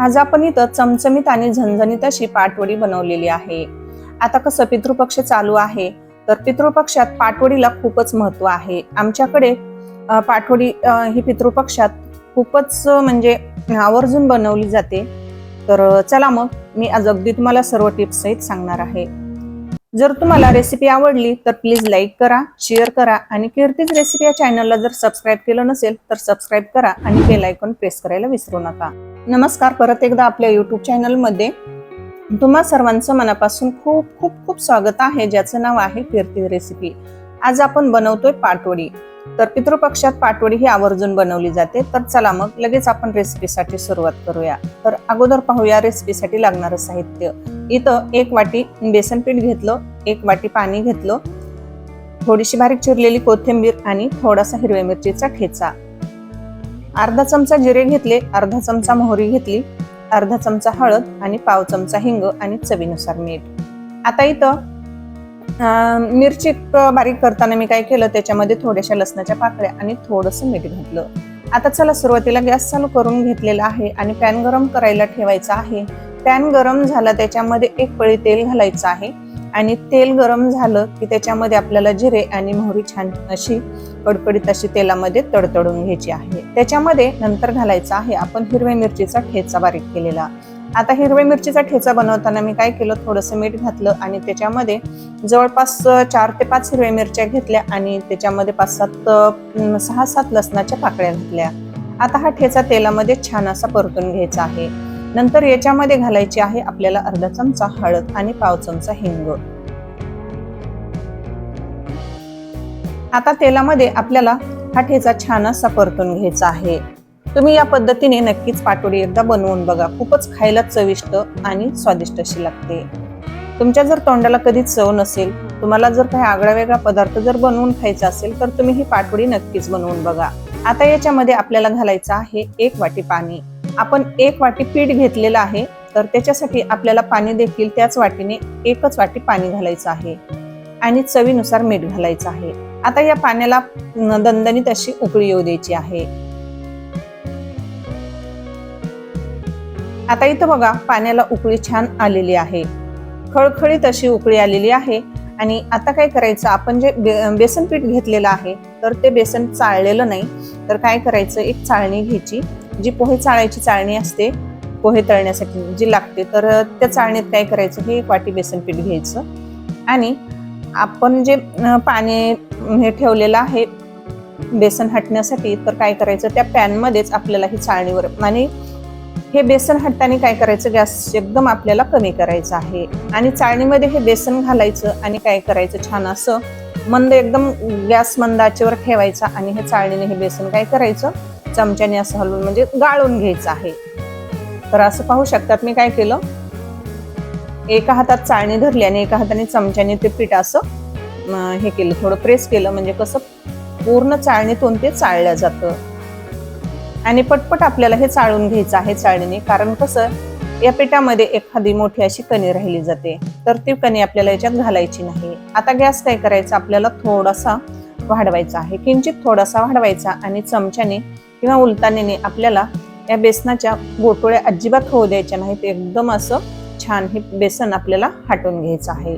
आज आपण इथं चमचमीत आणि झणझणीत अशी पाटवडी बनवलेली आहे. आता कसं पितृपक्ष चालू आहे तर पितृपक्षात पाटवडीला खूपच महत्त्व आहे. आमच्याकडे पाठवडी पाटवडी ही पितृपक्षात खूपच म्हणजे आवर्जून बनवली जाते. तर चला मग मी आज अगदी तुम्हाला सर्व टिप्स सहित सांगणार आहे. जर तुम्हाला रेसिपी आवडली तर प्लीज लाईक करा शेअर करा आणि कीर्तीज रेसिपी या चॅनलला जर सबस्क्राईब केलं नसेल तर सबस्क्राईब करा आणि बेल आयकॉन प्रेस करायला विसरू नका. नमस्कार परत एकदा आपल्या युट्यूब चॅनलमध्ये तुम्हा सर्वांचं मनापासून खूप खूप खूप स्वागत आहे ज्याचं नाव आहे कीर्ती रेसिपी आज आपण बनवतोय पाटवडी. तर पितृपक्षात पाटवडी ही आवर्जून बनवली जाते. तर चला मग लगेच आपण रेसिपीसाठी सुरुवात करूया. तर अगोदर पाहूया रेसिपीसाठी लागणारं साहित्य. इथं एक वाटी बेसन पीठ घेतलं एक वाटी पाणी घेतलं थोडीशी बारीक चिरलेली कोथिंबीर आणि थोडासा हिरव्या मिरचीचा ठेचा. अर्धा चमचा जिरे घेतले अर्धा चमचा मोहरी घेतली अर्धा चमचा हळद आणि पाव चमचा हिंग आणि चवीनुसार मीठ. आता इथं अं, मिरची बारीक करताना मी काय केलं त्याच्यामध्ये थोड्याशा लसणाच्या पाकळ्या आणि थोडंसं मीठ घातलं. आता चला सुरुवातीला गॅस चालू करून घेतलेला आहे आणि पॅन गरम करायला ठेवायचा आहे. पॅन गरम झाला त्याच्यामध्ये एक पळी तेल घालायचं आहे. आणि तेल गरम झालं की त्याच्यामध्ये आपल्याला जिरे आणि मोहरी छान अशी कडकडीत अशी तेलामध्ये तडतडून घ्यायची आहे. त्याच्यामध्ये नंतर घालायचं आहे आपण हिरव्या मिरचीचा ठेचा बारीक केलेला. आता हिरव्या मिरचीचा ठेचा बनवताना मी काय केलं थोडंसं मीठ घातलं आणि त्याच्यामध्ये जवळपास चार ते पाच हिरव्या मिरच्या घेतल्या आणि त्याच्यामध्ये पाच सात सहा सात लसणाच्या पाकळ्या घातल्या. आता हा ठेचा तेलामध्ये छान असा परतून घ्यायचा आहे. नंतर याच्यामध्ये घालायची आहे आपल्याला अर्धा चमचा हळद आणि पाव चमचा हिंग आता तेलामध्ये आपल्याला हा ठेचा छान असा परतून घ्यायचा आहे. तुम्ही या पद्धतीने नक्कीच पाटोडी एकदा बनवून बघा. खूपच खायला चविष्ट आणि स्वादिष्ट अशी लागते. तुमच्या जर तोंडाला कधीच चव नसेल तुम्हाला जर काही आगळा वेगळा पदार्थ जर बनवून खायचा असेल तर तुम्ही ही पाटोडी नक्कीच बनवून बघा. आता याच्यामध्ये आपल्याला घालायचं आहे एक वाटी पाणी. आपण एक वाटी पीठ घेतलेलं आहे तर त्याच्यासाठी आपल्याला पाणी देखील त्याच वाटीने एकच वाटी पाणी घालायचं आहे आणि चवीनुसार मीठ घालायचं आहे. आता या पाण्याला दणदणीत अशी उकळी येऊ द्यायची आहे. आता इथं बघा पाण्याला उकळी छान आलेली आहे. खळखळीत अशी उकळी आलेली आहे आणि आता काय करायचं आपण जे बेसन पीठ घेतलेलं आहे तर ते बेसन चाळलेलं नाही तर काय करायचं एक चाळणी घ्यायची. जी पोहे चाळायची चाळणी असते पोहे तळण्यासाठी जी लागते तर त्या चाळणीत काय करायचं हे एक वाटी बेसन पीठ घ्यायचं. आणि आपण जे पाणी हे ठेवलेलं आहे बेसन हटण्यासाठी तर काय करायचं त्या पॅनमध्येच आपल्याला ही चाळणीवर आणि हे बेसन हटताना काय करायचं गॅस एकदम आपल्याला कमी करायचं आहे. आणि चाळणीमध्ये हे बेसन घालायचं आणि काय करायचं छान असं मंद एकदम गॅस मंद आचेवर ठेवायचा आणि हे चाळणीने हे बेसन काय करायचं चमच्याने असं हलवून म्हणजे गाळून घ्यायचं आहे. तर असं पाहू शकतात मी काय केलं? एका हातात चाळणी धरली आणि एका हाताने चमच्याने ते पीठ असं हे केलं थोडं प्रेस केलं म्हणजे कसं पूर्ण चाळणीतून ते चाळलं जातं. आणि पटपट आपल्याला हे चाळून घ्यायचं आहे चाळणीने कारण कसं या पिठामध्ये एखादी मोठी अशी कणी राहिली जाते तर ती कणी आपल्याला याच्यात घालायची नाही. आता गॅस काय करायचा आपल्याला थोडासा वाढवायचा आहे. किंचित थोडासा वाढवायचा आणि चमच्याने किंवा उलतानेने आपल्याला या बेसनाच्या गोटोळ्या अजिबात होऊ द्यायच्या नाहीत. एकदम असं छान हे बेसन आपल्याला हटवून घ्यायचं आहे.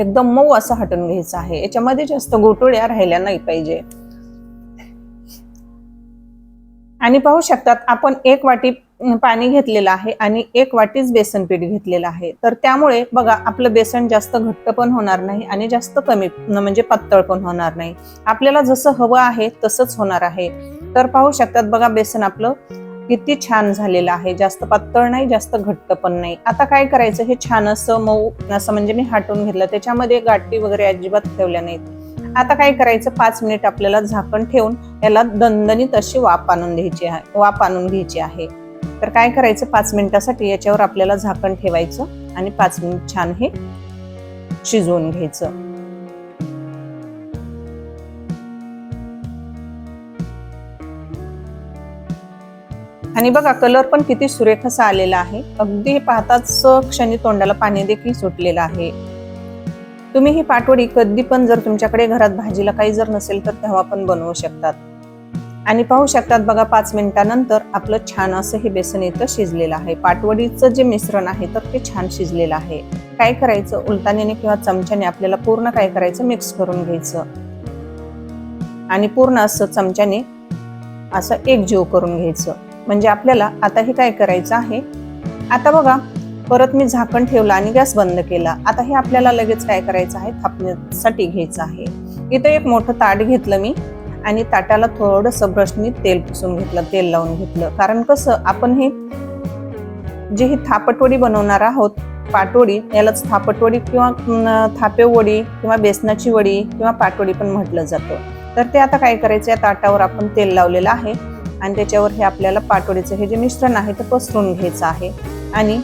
एकदम मऊ असं हटवून घ्यायचं आहे. याच्यामध्ये जास्त गोटोळ्या राहिल्या नाही पाहिजे. आणि पाहू शकतात आपण एक वाटी पाणी घेतलेलं आहे आणि एक वाटीच बेसन पीठ घेतलेलं आहे. तर त्यामुळे बघा आपलं बेसन जास्त घट्ट पण होणार नाही आणि जास्त कमी म्हणजे पातळ पण होणार नाही. आपल्याला जसं हवं आहे तसंच होणार आहे. तर पाहू शकतात बघा बेसन आपलं किती छान झालेलं आहे. जास्त पातळ नाही जास्त घट्ट पण नाही. आता काय करायचं हे छान असं मऊ असं म्हणजे मी हाटून घेतलं. त्याच्यामध्ये गाठी वगैरे अजिबात ठेवल्या नाहीत. आता काय करायचं पाच मिनिट आपल्याला झाकण ठेवून याला दणदणीत अशी वाफ आणून घ्यायची आहे वाफ आणून घ्यायची आहे. तर काय करायचं पाच मिनिटासाठी याच्यावर आपल्याला झाकण ठेवायचं आणि पाच मिनिट छान हे शिजवून घ्यायचं. आणि बघा कलर पण किती सुरेख असा आलेला आहे. अगदी पाहताच क्षणी तोंडाला पाणी देखील सुटलेलं आहे. तुम्ही ही पाटवडी कधी पण जर तुमच्याकडे घरात भाजीला काही जर नसेल तर तेव्हा पण बनवू शकतात. आणि पाहू शकतात बघा पाच मिनिटानंतर आपलं छान असं हे बेसन इथं शिजलेलं आहे. पाटवडीचं जे मिश्रण आहे तर ते छान शिजलेलं आहे. काय करायचं? उलटाण्याने किंवा चमच्याने आपल्याला पूर्ण काय करायचं? मिक्स करून घ्यायचं. आणि पूर्ण असं चमच्याने असं एकजीव करून घ्यायचं. म्हणजे आपल्याला आता हे काय करायचं आहे? आता बघा परत मी झाकण ठेवलं आणि गॅस बंद केला. आता हे आपल्याला लगेच काय करायचं आहे? थापण्यासाठी घ्यायचं आहे. इथं एक मोठं ताट घेतलं मी आणि ताटाला थोडंसं ब्रशनी तेल पुसून घेतलं तेल लावून घेतलं. कारण कसं आपण हे जी ही थापटवडी बनवणार आहोत पाटोडी यालाच थापटवडी किंवा थापेवडी किंवा बेसनाची वडी किंवा पाटोडी पण म्हटलं जातं. तर ते आता काय करायचं? या ताटावर आपण तेल लावलेलं आहे. आणि त्याच्यावर हे आपल्याला पाटवडीचं हे जे मिश्रण आहे ते पसरून घ्यायचं आहे. आणि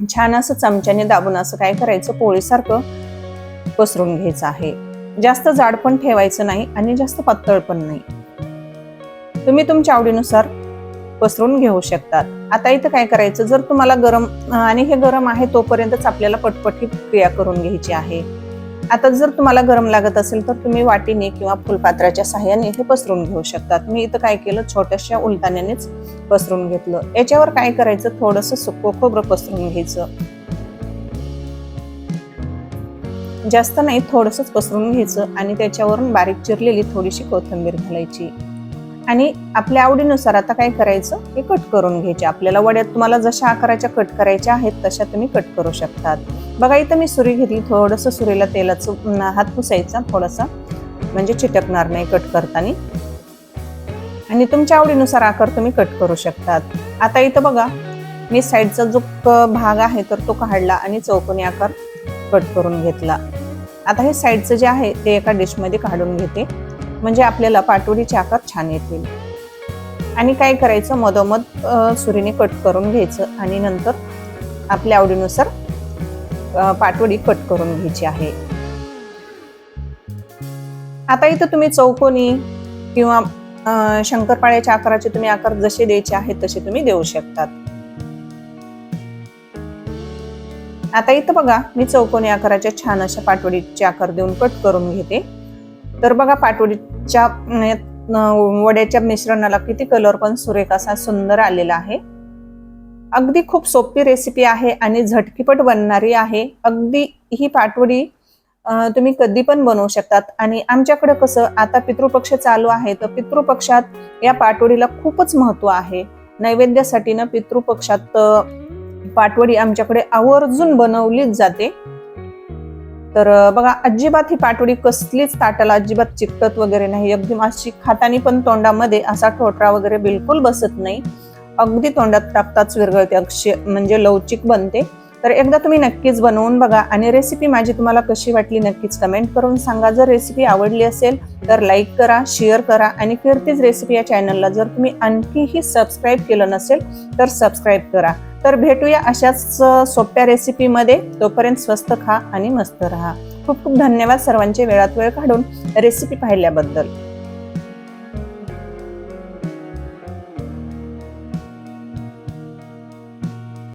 छान असं चमच्याने दाबून असं काय करायचं पोळीसारखं पसरून घ्यायचं आहे. जास्त जाड पण ठेवायचं नाही आणि जास्त पातळ पण नाही. तुम्ही तुमच्या आवडीनुसार पसरून घेऊ शकतात. आता इथं काय करायचं जर तुम्हाला गरम आणि हे गरम आहे तोपर्यंतच आपल्याला पटपटी क्रिया करून घ्यायची आहे. आता जर तुम्हाला गरम लागत असेल तर तुम्ही वाटीने किंवा फुलपात्राच्या सहाय्याने हे पसरून घेऊ शकतात. मी इथं काय केलं? छोट्याशा उलटाण्यानेच पसरून घेतलं. याच्यावर काय करायचं? थोडंसं सुकं खोबरं पसरून घ्यायचं. जास्त नाही थोडंसंच पसरून घ्यायचं आणि त्याच्यावरून बारीक चिरलेली थोडीशी कोथिंबीर घालायची. आणि आपल्या आवडीनुसार आता काय करायचं? हे कट करून घ्यायचे. आपल्याला वड्यात तुम्हाला जशा आकाराच्या कट करायच्या आहेत तशा तुम्ही कट करू शकतात. बघा इथं मी सुरी घेतली. थोडंसं सुरीला तेलाचं हात पुसायचा थोडासा. म्हणजे चिटकणार नाही कट करताना. आणि तुमच्या आवडीनुसार आकार तुम्ही कट करू शकतात. आता इथं बघा मी साईडचा जो क- भाग आहे तर तो काढला आणि चौकोनी आकार कट करून घेतला. आता हे साईडचं जे आहे ते एका डिशमध्ये काढून घेते. म्हणजे आपल्याला पाटोडीचे आकार छान येतील. आणि काय करायचं? मधोमध सुरीने कट करून घ्यायचं. आणि नंतर आपल्या आवडीनुसार पाटवडी कट करून घ्यायची आहे. आता इथं तुम्ही चौकोनी किंवा शंकरपाळ्याच्या आकाराचे तुम्ही आकार जसे द्यायचे आहेत तसे तुम्ही देऊ शकतात. आता इथं बघा मी चौकोनी आकाराच्या छान अशा पाटवडीचे आकार देऊन कट करून घेते. तर बघा पाटवडीच्या वड्याच्या मिश्रणाला किती कलर पण सुरेख असा सुंदर आलेला आहे. अगदी खूप सोपी रेसिपी आहे आणि झटकीपट बनणारी आहे. अगदी ही पाटवडी तुम्ही कधी पण बनवू शकतात. आणि आमच्याकडे कसं आता पितृपक्ष चालू आहे तर पितृपक्षात या पाटवडीला खूपच महत्त्व आहे. नैवेद्यासाठी ना पितृपक्षात पाटवडी आमच्याकडे आवर्जून बनवलीच जाते. तर बघा अजिबात ही पाटवडी कसलीच ताटाला अजिबात चिकटत वगैरे नाही. अगदी माशी खातानी पण तोंडामध्ये असा ठोटरा वगैरे बिलकुल बसत नाही. अगदी तोंडात टाकताच विरघळते अक्षय म्हणजे लवचिक बनते. तर एकदा तुम्ही नक्कीच बनवून बघा आणि रेसिपी माझी तुम्हाला कशी वाटली नक्कीच कमेंट करून सांगा. जर रेसिपी आवडली असेल तर लाईक करा शेअर करा आणि कीर्तीज रेसिपी या चॅनलला जर तुम्ही आणखीही सबस्क्राईब केलं नसेल तर सबस्क्राईब करा. तर भेटूया अशाच सोप्या रेसिपीमध्ये तोपर्यंत स्वस्त खा आणि मस्त राहा. खूप खूप धन्यवाद सर्वांचे वेळात वेळ काढून रेसिपी पाहिल्याबद्दल.